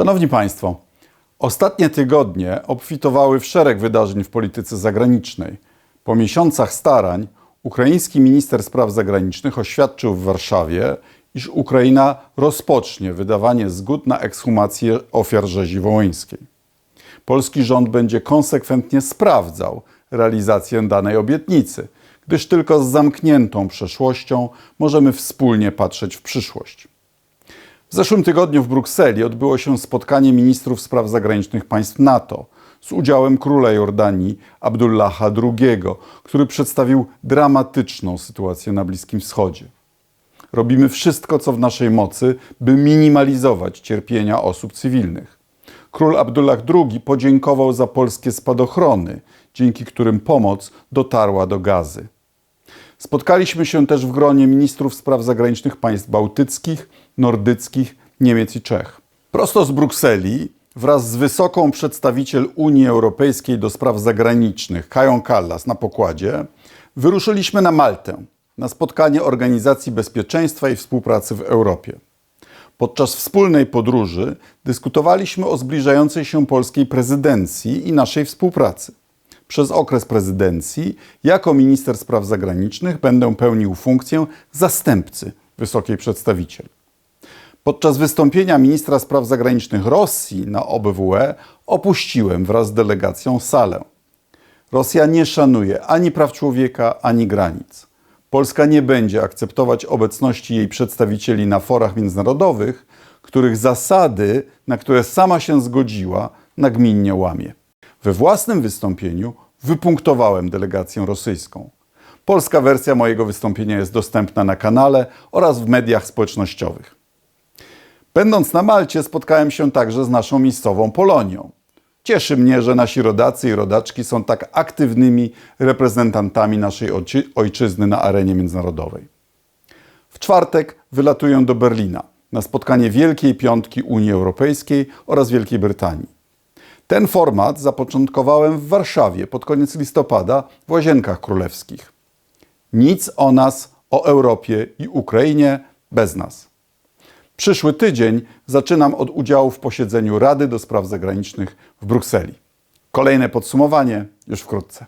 Szanowni Państwo, ostatnie tygodnie obfitowały w szereg wydarzeń w polityce zagranicznej. Po miesiącach starań ukraiński minister spraw zagranicznych oświadczył w Warszawie, iż Ukraina rozpocznie wydawanie zgód na ekshumację ofiar rzezi wołyńskiej. Polski rząd będzie konsekwentnie sprawdzał realizację danej obietnicy, gdyż tylko z zamkniętą przeszłością możemy wspólnie patrzeć w przyszłość. W zeszłym tygodniu w Brukseli odbyło się spotkanie ministrów spraw zagranicznych państw NATO z udziałem króla Jordanii Abdullaha II, który przedstawił dramatyczną sytuację na Bliskim Wschodzie. Robimy wszystko, co w naszej mocy, by minimalizować cierpienia osób cywilnych. Król Abdullah II podziękował za polskie spadochrony, dzięki którym pomoc dotarła do gazy. Spotkaliśmy się też w gronie ministrów spraw zagranicznych państw bałtyckich, nordyckich, Niemiec i Czech. Prosto z Brukseli wraz z wysoką przedstawiciel Unii Europejskiej do spraw zagranicznych Kają Kallas na pokładzie wyruszyliśmy na Maltę na spotkanie Organizacji Bezpieczeństwa i Współpracy w Europie. Podczas wspólnej podróży dyskutowaliśmy o zbliżającej się polskiej prezydencji i naszej współpracy. Przez okres prezydencji jako minister spraw zagranicznych będę pełnił funkcję zastępcy wysokiej przedstawiciel. Podczas wystąpienia ministra spraw zagranicznych Rosji na OBWE opuściłem wraz z delegacją salę. Rosja nie szanuje ani praw człowieka, ani granic. Polska nie będzie akceptować obecności jej przedstawicieli na forach międzynarodowych, których zasady, na które sama się zgodziła, nagminnie łamie. We własnym wystąpieniu wypunktowałem delegację rosyjską. Polska wersja mojego wystąpienia jest dostępna na kanale oraz w mediach społecznościowych. Będąc na Malcie, spotkałem się także z naszą miejscową Polonią. Cieszy mnie, że nasi rodacy i rodaczki są tak aktywnymi reprezentantami naszej ojczyzny na arenie międzynarodowej. W czwartek wylatuję do Berlina na spotkanie Wielkiej Piątki Unii Europejskiej oraz Wielkiej Brytanii. Ten format zapoczątkowałem w Warszawie pod koniec listopada w Łazienkach Królewskich. Nic o nas, o Europie i Ukrainie bez nas. Przyszły tydzień zaczynam od udziału w posiedzeniu Rady do Spraw Zagranicznych w Brukseli. Kolejne podsumowanie już wkrótce.